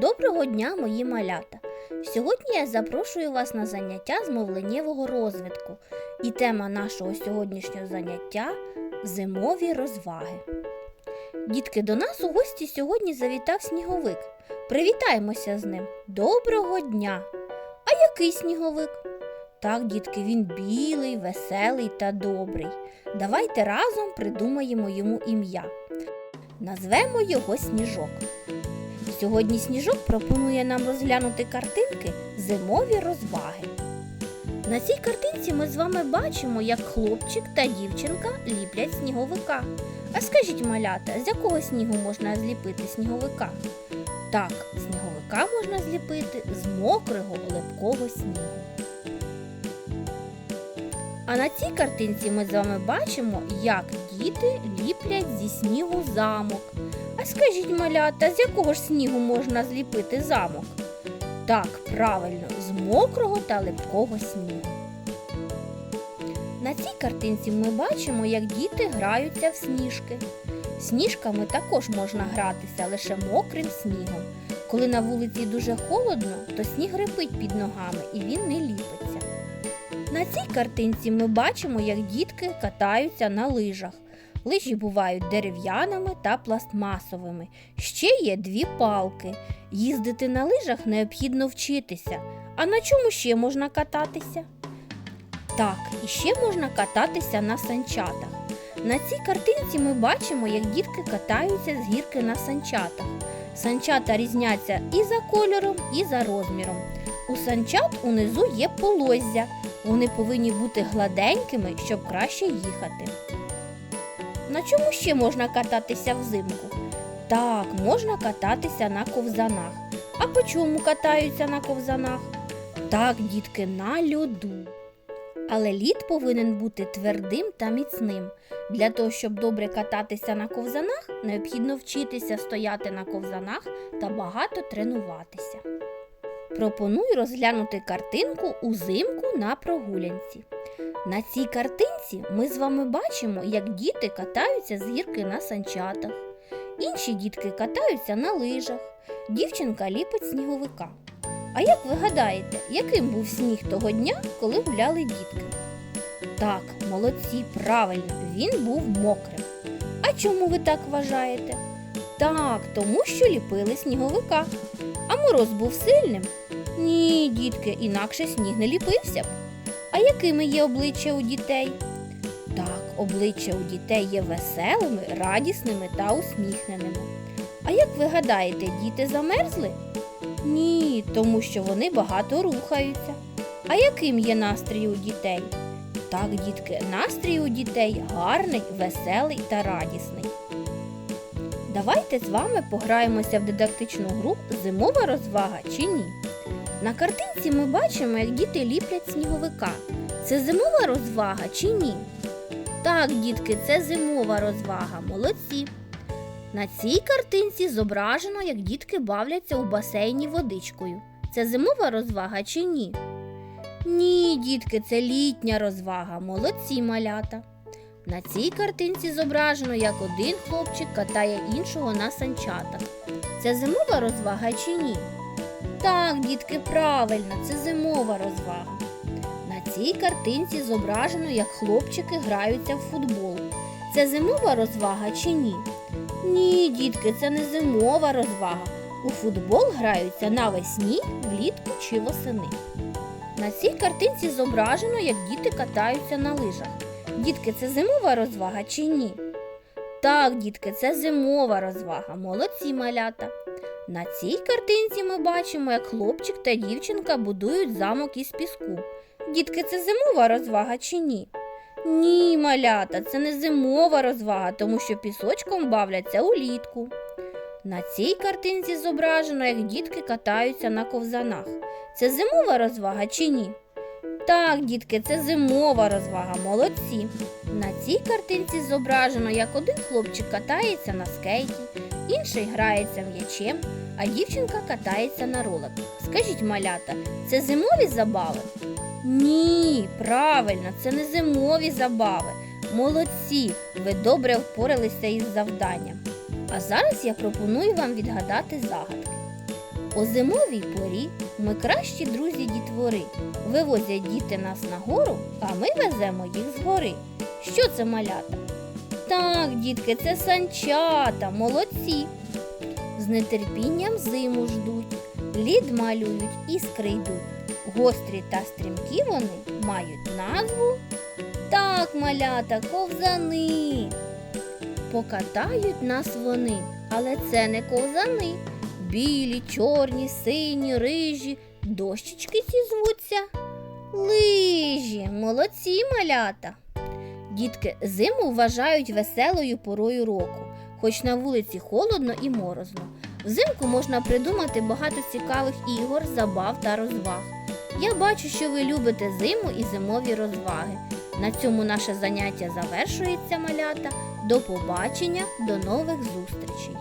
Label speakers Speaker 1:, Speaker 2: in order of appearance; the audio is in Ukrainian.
Speaker 1: Доброго дня, мої малята! Сьогодні я запрошую вас на заняття з мовленнєвого розвитку. І тема нашого сьогоднішнього заняття зимові розваги. Дітки, до нас у гості сьогодні завітав сніговик. Привітаємося з ним. Доброго дня! А який сніговик? Так, дітки, він білий, веселий та добрий. Давайте разом придумаємо йому ім'я. Назвемо його сніжок. Сьогодні сніжок пропонує нам розглянути картинки зимові розваги. На цій картинці ми з вами бачимо, як хлопчик та дівчинка ліплять сніговика. А скажіть, малята, з якого снігу можна зліпити сніговика? Так, сніговика можна зліпити з мокрого липкого снігу. А на цій картинці ми з вами бачимо, як діти ліплять зі снігу замок. Скажіть, малята, з якого ж снігу можна зліпити замок? Так, правильно, з мокрого та липкого снігу. На цій картинці ми бачимо, як діти граються в сніжки. Сніжками також можна гратися лише мокрим снігом. Коли на вулиці дуже холодно, то сніг рипить під ногами і він не ліпиться. На цій картинці ми бачимо, як дітки катаються на лижах. Лижі бувають дерев'яними та пластмасовими. Ще є дві палки. Їздити на лижах необхідно вчитися. А на чому ще можна кататися? Так, і ще можна кататися на санчатах. На цій картинці ми бачимо, як дітки катаються з гірки на санчатах. Санчата різняться і за кольором, і за розміром. У санчат унизу є полоззя. Вони повинні бути гладенькими, щоб краще їхати. На чому ще можна кататися взимку? Так, можна кататися на ковзанах. А по чому катаються на ковзанах? Так, дітки, на льоду. Але лід повинен бути твердим та міцним. Для того, щоб добре кататися на ковзанах, необхідно вчитися стояти на ковзанах та багато тренуватися. Пропоную розглянути картинку узимку на прогулянці. На цій картинці ми з вами бачимо, як діти катаються з гірки на санчатах. Інші дітки катаються на лижах. Дівчинка ліпить сніговика. А як ви гадаєте, яким був сніг того дня, коли гуляли дітки? Так, молодці, правильно, він був мокрим. А чому ви так вважаєте? Так, тому що ліпили сніговика. А мороз був сильним? Ні, дітки, інакше сніг не ліпився б. А якими є обличчя у дітей? Так, обличчя у дітей є веселими, радісними та усміхненими. А як ви гадаєте, діти замерзли? Ні, тому що вони багато рухаються. А яким є настрій у дітей? Так, дітки, настрій у дітей гарний, веселий та радісний. Давайте з вами пограємося в дидактичну гру Зимова розвага чи ні. На картинці ми бачимо, як діти ліплять сніговика. Це зимова розвага чи ні? Так, дітки, це зимова розвага, молодці. На цій картинці зображено, як дітки бавляться у басейні водичкою. Це зимова розвага чи ні? Ні, дітки, це літня розвага, молодці малята. На цій картинці зображено, як один хлопчик катає іншого на санчатах. Це зимова розвага чи ні? Так, дітки, правильно, це зимова розвага. На цій картинці зображено, як хлопчики граються в футбол. Це зимова розвага чи ні? Ні, дітки, це не зимова розвага. У футбол граються навесні, влітку чи восени. На цій картинці зображено, як діти катаються на лижах. Дітки, це зимова розвага чи ні? Так, дітки, це зимова розвага. Молодці малята. На цій картинці ми бачимо, як хлопчик та дівчинка будують замок із піску. Дітки, це зимова розвага чи ні? Ні, малята, це не зимова розвага, тому що пісочком бавляться улітку. На цій картинці зображено, як дітки катаються на ковзанах. Це зимова розвага чи ні? Так, дітки, це зимова розвага, молодці. На цій картинці зображено, як один хлопчик катається на скейті, інший грається м'ячем, а дівчинка катається на роликах. Скажіть, малята, це зимові забави? Ні, правильно, це не зимові забави. Молодці, ви добре впоралися із завданням. А зараз я пропоную вам відгадати загадки. У зимовій порі ми кращі друзі дітвори. Вивозять діти нас на гору, а ми веземо їх з гори. Що це малята? Так, дітки, це санчата, молодці. З нетерпінням зиму ждуть, лід малюють, іскри йдуть. Гострі та стрімкі вони мають назву. Так, малята, ковзани. Покатають нас вони, але це не ковзани. Білі, чорні, сині, рижі, дощечки ці звуться. Лижі, молодці малята. Дітки зиму вважають веселою порою року, хоч на вулиці холодно і морозно. Взимку можна придумати багато цікавих ігор, забав та розваг. Я бачу, що ви любите зиму і зимові розваги. На цьому наше заняття завершується малята. До побачення, до нових зустрічей!